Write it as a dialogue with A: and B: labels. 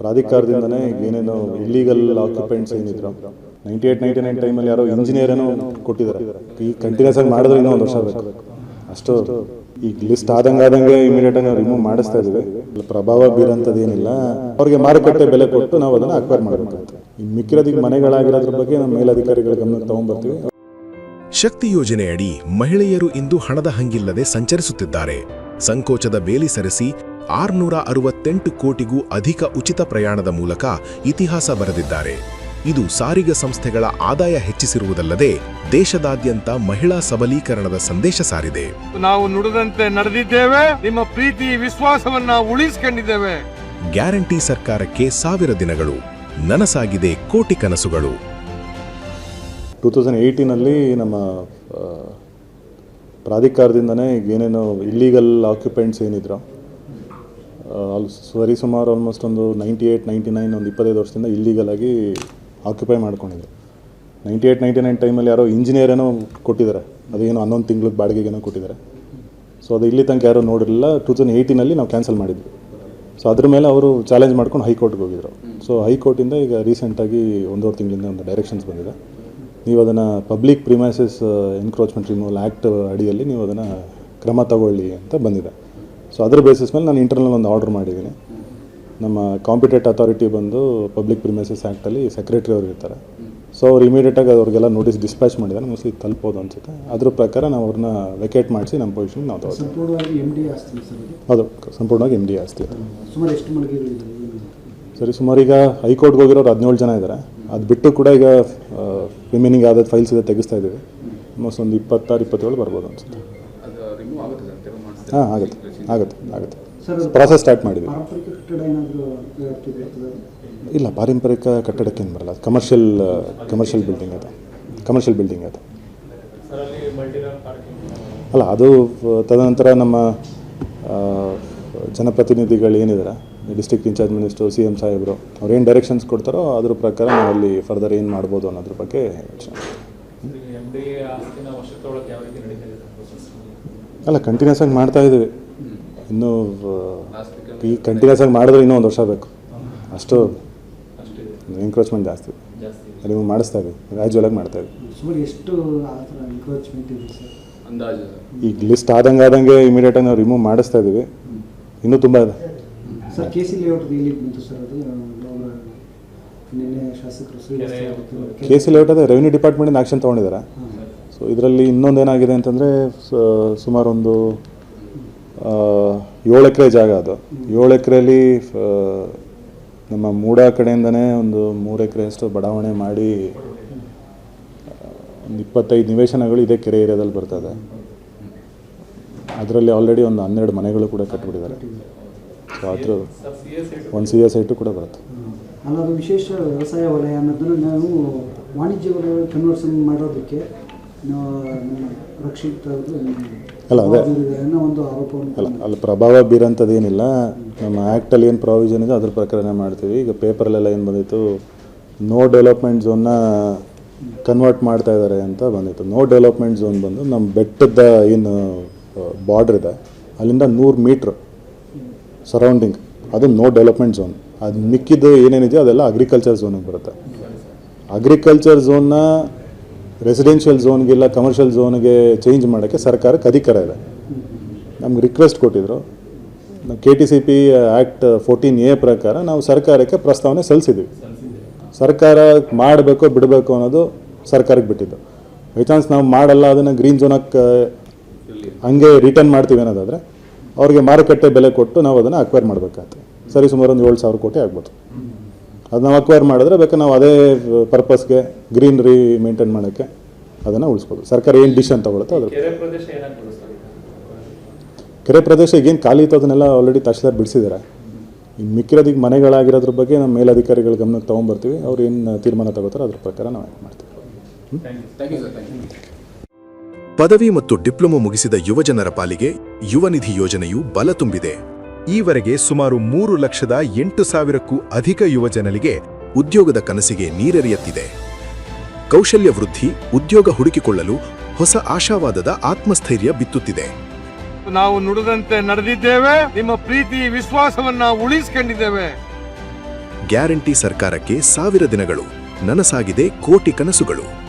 A: ಪ್ರಾಧಿಕಾರದಿಂದನೇ ಏನೇನು ಇಲ್ಲೀಗಲ್ ಆಕ್ಯುಪೆಂಟ್ಸ್ ಏನಿದ್ರು. Ninety eight ninety nine ಟೈಮಲ್ಲಿ ಯಾರೋ ಇಂಜಿನಿಯರ್ ಏನೋ ಕೊಟ್ಟಿದ್ದಾರೆ. ಈ ಕಂಟಿನ್ಯೂಸ್ ಆಗಿ ಮಾಡಿದ್ರೆ ಇನ್ನೂ ಒಂದು ವರ್ಷ ಬೇಕು. ಅಷ್ಟು ಈಗ ಲಿಸ್ಟ್ ಆದಂಗೆ ಆದಂಗೆ ಇಮಿಡಿಯೇಟ್ ಆಗಿ ರಿಮೂವ್ ಮಾಡಿಸ್ತಾ ಇದೀವಿ ಪ್ರಭಾವ ಬೀರೋಂಥದ್ದು ಏನಿಲ್ಲ ಅವ್ರಿಗೆ ಮಾರುಕಟ್ಟೆ ಬೆಲೆ ಕೊಟ್ಟು ನಾವು ಅದನ್ನು ಅಕ್ವೈರ್ ಮಾಡಬೇಕಾಗುತ್ತೆ ಇನ್ನು ಮಿಕ್ಕಿರೋದಕ್ಕೆ ಮನೆಗಳಾಗಿರೋದ್ರ ಬಗ್ಗೆ ನಮ್ಮ ಮೇಲಧಿಕಾರಿಗಳ ಗಮನ ತಗೊಂಡ್ಬರ್ತೀವಿ
B: ಶಕ್ತಿ ಯೋಜನೆಯಡಿ ಮಹಿಳೆಯರು ಇಂದು ಹಣದ ಹಂಗಿಲ್ಲದೆ ಸಂಚರಿಸುತ್ತಿದ್ದಾರೆ. ಸಂಕೋಚದ ಬೇಲಿ ಸರಿಸಿ ಆರ್ನೂರ ಅರವತ್ತೆಂಟು ಕೋಟಿಗೂ ಅಧಿಕ ಉಚಿತ ಪ್ರಯಾಣದ ಮೂಲಕ ಇತಿಹಾಸ ಬರೆದಿದ್ದಾರೆ. ಇದು ಸಾರಿಗೆ ಸಂಸ್ಥೆಗಳ ಆದಾಯ ಹೆಚ್ಚಿಸಿರುವುದಲ್ಲದೆ ದೇಶದಾದ್ಯಂತ ಮಹಿಳಾ ಸಬಲೀಕರಣದ ಸಂದೇಶ ಸಾರಿದೆ.
C: ನಾವು ನುಡಿದಂತೆ ನಡೆದಿದ್ದೇವೆ ನಿಮ್ಮ ಪ್ರೀತಿ ವಿಶ್ವಾಸವನ್ನ ಉಳಿಸಿಕೊಂಡಿದ್ದೇವೆ.
B: ಗ್ಯಾರಂಟಿ ಸರ್ಕಾರಕ್ಕೆ ಸಾವಿರ ದಿನಗಳು ನನಸಾಗಿದೆ ಕೋಟಿ ಕನಸುಗಳು.
A: ಟೂ ತೌಸಂಡ್ ಏಯ್ಟೀನಲ್ಲಿ ನಮ್ಮ ಪ್ರಾಧಿಕಾರದಿಂದನೇ ಈಗ ಏನೇನು ಇಲ್ಲೀಗಲ್ ಆಕ್ಯುಪೆಂಟ್ಸ್ ಏನಿದ್ರು ಸರಿ ಸುಮಾರು ಆಲ್ಮೋಸ್ಟ್ ಒಂದು ನೈಂಟಿ ಏಯ್ಟ್ ನೈಂಟಿ ನೈನ್ ಒಂದು ಇಪ್ಪತ್ತೈದು ವರ್ಷದಿಂದ ಇಲ್ಲೀಗಲ್ ಆಗಿ ಆಕ್ಯುಪೈ ಮಾಡ್ಕೊಂಡಿದ್ರು ನೈಂಟಿ ಏಟ್ ನೈಂಟಿ ನೈನ್ ಟೈಮಲ್ಲಿ ಯಾರೋ ಇಂಜಿನಿಯರ್ ಏನೋ ಕೊಟ್ಟಿದ್ದಾರೆ. ಅದೇನೋ ಹನ್ನೊಂದು ತಿಂಗ್ಳಿಗೆ ಬಾಡಿಗೆಗೇನೋ ಕೊಟ್ಟಿದ್ದಾರೆ. ಸೊ ಅದು ಇಲ್ಲಿ ತನಕ ಯಾರೂ ನೋಡಿರಲಿಲ್ಲ. ಟೂ ತೌಸಂಡ್ ಏಯ್ಟಿನಲ್ಲಿ ನಾವು ಕ್ಯಾನ್ಸಲ್ ಮಾಡಿದ್ವಿ. ಸೊ ಅದ್ರ ಮೇಲೆ ಅವರು ಚಾಲೆಂಜ್ ಮಾಡ್ಕೊಂಡು ಹೈಕೋರ್ಟ್ಗೆ ಹೋಗಿದ್ರು. ಸೊ ಹೈಕೋರ್ಟಿಂದ ಈಗ ರೀಸೆಂಟಾಗಿ ಒಂದೂವರೆ ತಿಂಗಳಿಂದ ಒಂದು ಡೈರೆಕ್ಷನ್ಸ್ ಬಂದಿದೆ. ನೀವು ಅದನ್ನು public premises encroachment removal act ಅಡಿಯಲ್ಲಿ ನೀವು ಅದನ್ನು ಕ್ರಮ ತಗೊಳ್ಳಿ ಅಂತ ಬಂದಿದೆ. ಸೊ ಅದ್ರ ಬೇಸಿಸ್ ಮೇಲೆ ನಾನು ಇಂಟರ್ನಲ್ ಒಂದು ಆರ್ಡರ್ ಮಾಡಿದ್ದೀನಿ. ನಮ್ಮ ಕಾಂಪಿಟೇಟ್ ಅಥಾರಿಟಿ ಬಂದು ಪಬ್ಲಿಕ್ ಪ್ರಿಮೈಸಸ್ ಆ್ಯಕ್ಟಲ್ಲಿ ಸೆಕ್ರೆಟರಿ ಅವ್ರು ಇರ್ತಾರೆ. ಸೊ ಅವ್ರು ಇಮಿಡಿಯೇಟಾಗಿ ಅವ್ರಿಗೆಲ್ಲ ನೋಟಿಸ್ ಡಿಸ್ಪ್ಯಾಚ್ ಮಾಡಿದ್ದಾರೆ. ಮೋಸ್ಟ್ಲಿ ತಲುಪೋದು ಅನ್ಸುತ್ತೆ. ಅದ್ರ ಪ್ರಕಾರ ನಾವು ಅವ್ರನ್ನ ವೆಕೇಟ್ ಮಾಡಿಸಿ ನಮ್ಮ ಪೊಸಿಷನ್ ನಾವು ತಗೋತೀವಿ.
D: ಸಂಪೂರ್ಣವಾಗಿ ಎಂ ಡಿ ಆಸ್ತಿ ಸರ್ ಇದು?
A: ಅದು ಸಂಪೂರ್ಣವಾಗಿ ಎಂ ಡಿ ಆಸ್ತಿ
D: ಸುಮಾರು ಎಷ್ಟು ಮಳಿಗೆಗಳಿದೆ
A: ಸರಿ ಸುಮಾರು ಈಗ ಹೈಕೋರ್ಟ್ಗೆ ಹೋಗಿರೋರು ಹದಿನೇಳು ಜನ ಇದ್ದಾರೆ ಅದು ಬಿಟ್ಟು ಕೂಡ ಈಗ ರಿಮೈನಿಂಗ್ ಆದ ಫೈಲ್ಸ್ ಇದೆ ತೆಗಿಸ್ತಾ ಇದ್ದೀವಿ. ಆಲ್ಮೋಸ್ಟ್ ಒಂದು ಇಪ್ಪತ್ತಾರು ಇಪ್ಪತ್ತೇಳು ಬರ್ಬೋದು ಅನ್ಸುತ್ತೆ. ಹಾಂ ಆಗುತ್ತೆ. ಆಗುತ್ತೆ. ಆಗುತ್ತೆ
D: ಸರ್
A: ಪ್ರಾಸೆಸ್ ಸ್ಟಾರ್ಟ್ ಮಾಡಿದ್ವಿ
D: ಏನಾದರೂ
A: ಇಲ್ಲ ಪಾರಂಪರಿಕ ಕಟ್ಟಡಕ್ಕೇನು ಬರಲ್ಲ. ಕಮರ್ಷಿಯಲ್ ಕಮರ್ಷಿಯಲ್ ಬಿಲ್ಡಿಂಗ್ ಅದು. ಕಮರ್ಷಿಯಲ್ ಬಿಲ್ಡಿಂಗ್ ಅದು. ಅಲ್ಲ ಅದು ತದನಂತರ ನಮ್ಮ ಜನಪ್ರತಿನಿಧಿಗಳು ಏನಿದ್ದಾರೆ district in charge minister C M ಸಾಹೇಬರು ಅವ್ರು ಏನು ಡೈರೆಕ್ಷನ್ಸ್ ಕೊಡ್ತಾರೋ ಅದ್ರ ಪ್ರಕಾರ ನಾವು ಅಲ್ಲಿ ಫರ್ದರ್ ಏನು ಮಾಡ್ಬೋದು ಅನ್ನೋದ್ರ ಬಗ್ಗೆ? ಅಲ್ಲ? ಕಂಟಿನ್ಯೂಸ್ ಆಗಿ ಮಾಡ್ತಾ ಇದ್ದೀವಿ. ಇನ್ನೂ ಈ ಕಂಟಿನ್ಯೂಸ್ ಆಗಿ ಮಾಡಿದ್ರೆ ಇನ್ನೂ ಒಂದು ವರ್ಷ ಬೇಕು. ಅಷ್ಟು ಎನ್ಕ್ರೋಚ್ಮೆಂಟ್ ಜಾಸ್ತಿ.
E: ಜಾಸ್ತಿ.
A: ರಿಮೂವ್ ಮಾಡಿಸ್ತಾ ಇದ್ದೀವಿ ಗ್ರ್ಯಾಜುವಲಾಗಿ ಮಾಡ್ತಾ ಇದ್ದೀವಿ
D: ಸುಮಾರು ಎಷ್ಟು ಆ ಎನ್ಕ್ರೋಚ್ಮೆಂಟ್ ಇದೆ ಸರ್?
A: ಈಗ ಲಿಸ್ಟ್ ಆದಂಗೆ ಆದಂಗೆ ಇಮಿಡಿಯೇಟಾಗಿ ನಾವು ರಿಮೂವ್ ಮಾಡಿಸ್ತಾ ಇದ್ದೀವಿ. ಇನ್ನೂ ತುಂಬ ಇದೆ.
D: ಸರ್ ಕೆ ಸಿ ಲೇಔಟ್ ಬಂತು ಸರ್ ಅದು? ಅವರ ನಿನ್ನೆ ಶಾಸಕರು ಶ್ರೀನಿವಾಸ ಅವರು.
A: ಕೆ ಸಿ ಲೇಔಟ್ ಅದೇ ರೆವಿನ್ಯೂ ಡಿಪಾರ್ಟ್ಮೆಂಟಿಂದ ಆ್ಯಕ್ಷನ್ ತೊಗೊಂಡಿದ್ದಾರೆ. ಸೊ ಇದರಲ್ಲಿ ಇನ್ನೊಂದು ಏನಾಗಿದೆ ಅಂತಂದರೆ ಸುಮಾರು ಒಂದು ಆ, ಏಳು ಎಕರೆ ಜಾಗ ಅದು. ಏಳು ಎಕರೆಯಲ್ಲಿ ನಮ್ಮ ಮೂಡ ಕಡೆಯಿಂದನೇ ಒಂದು ಮೂರು ಎಕರೆಯಷ್ಟು ಬಡಾವಣೆ ಮಾಡಿ, ಒಂದು ಇಪ್ಪತ್ತೈದು ನಿವೇಶನಗಳು ಇದೇ ಕೆರೆ ಏರಿಯಾದಲ್ಲಿ ಬರ್ತದೆ. ಅದರಲ್ಲಿ ಆಲ್ರೆಡಿ ಒಂದು ಹನ್ನೆರಡು ಮನೆಗಳು ಕೂಡ ಕಟ್ಬಿಟ್ಟಿದ್ದಾರೆ. ಸೊ ಅದ್ರ ಒಂದು ಸಿ ಎಸ್ ಐಟು ಕೂಡ ಬರುತ್ತೆ.
D: ವಿಶೇಷ ವ್ಯವಸಾಯ ವಲಯ ಅನ್ನೋದನ್ನು ನಾವು ವಾಣಿಜ್ಯ ವಲಯ ಕನ್ವರ್ಷನ್ ಮಾಡೋದಕ್ಕೆ ರಕ್ಷಿತ
A: ಅಲ್ಲ, ಅದೇ.
D: ಅಲ್ಲ
A: ಅಲ್ಲ ಅಲ್ಲಿ ಪ್ರಭಾವ ಬೀರಂಥದ್ದು ಏನಿಲ್ಲ ನಮ್ಮ ಆ್ಯಕ್ಟಲ್ಲಿ ಏನು ಪ್ರಾವಿಷನ್ ಇದೆ ಅದ್ರ ಪ್ರಕಾರನೇ ಮಾಡ್ತೀವಿ. ಈಗ ಪೇಪರಲ್ಲೆಲ್ಲ ಏನು ಬಂದಿತ್ತು? ನೋ ಡೆವಲಪ್ಮೆಂಟ್ ಝೋನ್ನ ಕನ್ವರ್ಟ್ ಮಾಡ್ತಾ ಇದ್ದಾರೆ ಅಂತ ಬಂದಿತ್ತು. ನೋ ಡೆವಲಪ್ಮೆಂಟ್ ಝೋನ್ ಬಂದು ನಮ್ಮ ಬೆಟ್ಟದ ಏನು ಬಾರ್ಡ್ರ್ ಇದೆ. ಅಲ್ಲಿಂದ ನೂರು ಮೀಟ್ರ್ ಸರೌಂಡಿಂಗ್ ಅದು ನೋ ಡೆವಲಪ್ಮೆಂಟ್ ಝೋನ್ ಅದು ಮಿಕ್ಕಿದ್ದು ಏನೇನಿದೆಯೋ ಅದೆಲ್ಲ ಅಗ್ರಿಕಲ್ಚರ್ ಝೋನಿಗೆ ಬರುತ್ತೆ. ಅಗ್ರಿಕಲ್ಚರ್ ಝೋನ್ನ ರೆಸಿಡೆನ್ಷಿಯಲ್ ಝೋನ್ಗಿಲ್ಲ ಕಮರ್ಷಿಯಲ್ ಝೋನ್ಗೆ ಚೇಂಜ್ ಮಾಡೋಕ್ಕೆ ಸರ್ಕಾರಕ್ಕೆ ಅಧಿಕಾರ ಇದೆ. ನಮ್ಗೆ ರಿಕ್ವೆಸ್ಟ್ ಕೊಟ್ಟಿದ್ರು. K T C P act fourteen A ಪ್ರಕಾರ ನಾವು ಸರ್ಕಾರಕ್ಕೆ ಪ್ರಸ್ತಾವನೆ ಸಲ್ಲಿಸಿದ್ವಿ. ಸರ್ಕಾರ ಮಾಡಬೇಕು ಬಿಡಬೇಕು ಅನ್ನೋದು ಸರ್ಕಾರಕ್ಕೆ ಬಿಟ್ಟಿದ್ದು. ಬೈ ಚಾನ್ಸ್ ನಾವು ಮಾಡಲ್ಲ, ಅದನ್ನು ಗ್ರೀನ್ ಝೋನಕ್ಕೆ ಹಂಗೆ ರಿಟರ್ನ್ ಮಾಡ್ತೀವಿ ಅನ್ನೋದಾದರೆ, ಅವ್ರಿಗೆ ಮಾರುಕಟ್ಟೆ ಬೆಲೆ ಕೊಟ್ಟು ನಾವು ಅದನ್ನು ಅಕ್ವೈರ್ ಮಾಡಬೇಕಾಗ್ತದೆ. ಸರಿ ಸುಮಾರು ಒಂದು ಏಳು ಸಾವಿರ ಕೋಟಿ ಆಗ್ಬೋದು. ಅದು ನಾವು ಅಕ್ವೈರ್ ಮಾಡಿದ್ರೆ ಬೇಕಾದ್ರೆ ನಾವು ಅದೇ ಪರ್ಪಸ್ಗೆ ಗ್ರೀನ್ರಿ ಮೇಂಟೈನ್ ಮಾಡೋಕ್ಕೆ ಅದನ್ನು ಉಳಿಸ್ಬೋದು ಸರ್ಕಾರ ಏನು ಡಿಸಿಷನ್ ತಗೊಳುತ್ತೋ ಅದ್ರ
E: ಕೆರೆ ಪ್ರದೇಶ ಏನಾಗ್ಬೋದು ಸರ್ ಈಗ?
A: ಕೆರೆ ಪ್ರದೇಶ ಈಗೇನು ಖಾಲಿ ಇತ್ತು ಅದನ್ನೆಲ್ಲ ಆಲ್ರೆಡಿ ತಹಶೀಲ್ದಾರ್ ಬಿಡಿಸಿದ್ದಾರೆ ಇನ್ನು ಮಿಕ್ಕಿರೋದಿಗೆ ಮನೆಗಳಾಗಿರೋದ್ರ ಬಗ್ಗೆ ನಮ್ಮ ಮೇಲಧಿಕಾರಿಗಳ ಗಮನಕ್ಕೆ ತೊಗೊಂಬರ್ತೀವಿ. ಅವ್ರು ಏನು ತೀರ್ಮಾನ ತಗೋತಾರೆ ಅದ್ರ ಪ್ರಕಾರ ನಾವು ಆ್ಯಕ್ಟ್ ಮಾಡ್ತೀವಿ.
B: ಪದವಿ ಮತ್ತು ಡಿಪ್ಲೊಮೊ ಮುಗಿಸಿದ ಯುವಜನರ ಪಾಲಿಗೆ ಯುವನಿಧಿ ಯೋಜನೆಯು ಬಲ ತುಂಬಿದೆ. ಈವರೆಗೆ ಸುಮಾರು ಮೂರು ಲಕ್ಷದ ಎಂಟು ಸಾವಿರಕ್ಕೂ ಅಧಿಕ ಯುವಜನರಿಗೆ ಉದ್ಯೋಗದ ಕನಸಿಗೆ ನೀರೆರೆಯುತ್ತಿದೆ. ಕೌಶಲ್ಯ ವೃದ್ಧಿ ಉದ್ಯೋಗ ಹುಡುಕಿಕೊಳ್ಳಲು ಹೊಸ ಆಶಾವಾದದ ಆತ್ಮಸ್ಥೈರ್ಯ ಬಿತ್ತುತ್ತಿದೆ.
C: ನಾವು ನುಡಿದಂತೆ ನಡೆದಿದ್ದೇವೆ ನಿಮ್ಮ ಪ್ರೀತಿ ವಿಶ್ವಾಸವನ್ನ ಉಳಿಸಿಕೊಂಡಿದ್ದೇವೆ.
B: ಗ್ಯಾರಂಟಿ ಸರ್ಕಾರಕ್ಕೆ ಸಾವಿರ ದಿನಗಳು ನನಸಾಗಿದೆ ಕೋಟಿ ಕನಸುಗಳು.